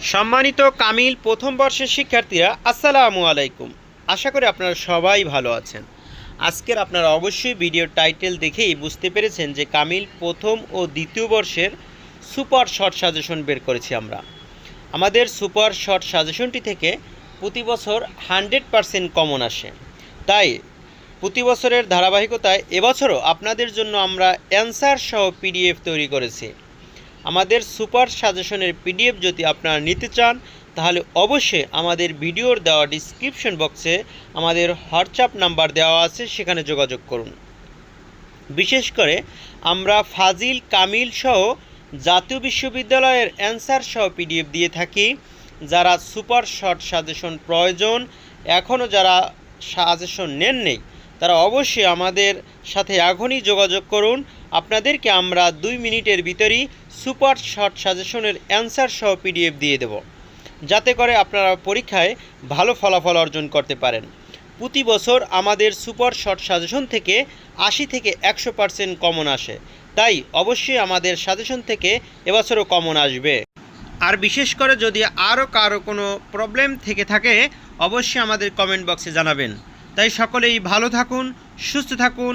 সম্মানিত কামিল প্রথম বর্ষের শিক্ষার্থীরা, আসসালামু আলাইকুম। আশা করি আপনারা সবাই ভালো আছেন। আজকের আপনারা অবশ্যই ভিডিও টাইটেল দেখেই বুঝতে পেরেছেন যে কামিল প্রথম ও দ্বিতীয় বর্ষের সুপার শর্ট সাজেশন বের করেছি আমরা। আমাদের সুপার শর্ট সাজেশনটি থেকে প্রতি বছর হান্ড্রেড পারসেন্ট কমন আসে। তাই প্রতি বছরের ধারাবাহিকতায় এবছরও আপনাদের জন্য আমরা অ্যান্সার সহ পিডিএফ তৈরি করেছি। আমাদের সুপার সাজেশনের পিডিএফ যদি আপনারা নিতে চান, তাহলে অবশ্যই আমাদের ভিডিওর দেওয়া ডিসক্রিপশন বক্সে আমাদের হোয়াটসঅ্যাপ নাম্বার দেওয়া আছে, সেখানে যোগাযোগ করুন। বিশেষ করে আমরা ফাজিল, কামিল সহ জাতীয় বিশ্ববিদ্যালয়ের অ্যান্সার সহ পিডিএফ দিয়ে থাকি। যারা সুপার শর্ট সাজেশন প্রয়োজন এখনও যারা সাজেশন নেন নেই তারা অবশ্যই আমাদের সাথে এখনই যোগাযোগ করুন। আপনাদেরকে আমরা দুই মিনিটের ভিতরেই সুপার শর্ট সাজেশনের অ্যান্সার সহ পিডিএফ দিয়ে দেব, যাতে করে আপনারা পরীক্ষায় ভালো ফলাফল অর্জন করতে পারেন। প্রতি বছর আমাদের সুপার শর্ট সাজেশন থেকে আশি থেকে একশো পার্সেন্ট কমন আসে। তাই অবশ্যই আমাদের সাজেশন থেকে এবছরও কমন আসবে। আর বিশেষ করে যদি আরও কারও কোনো প্রবলেম থেকে থাকে, অবশ্যই আমাদের কমেন্ট বক্সে জানাবেন। তাই সকলেই ভালো থাকুন, সুস্থ থাকুন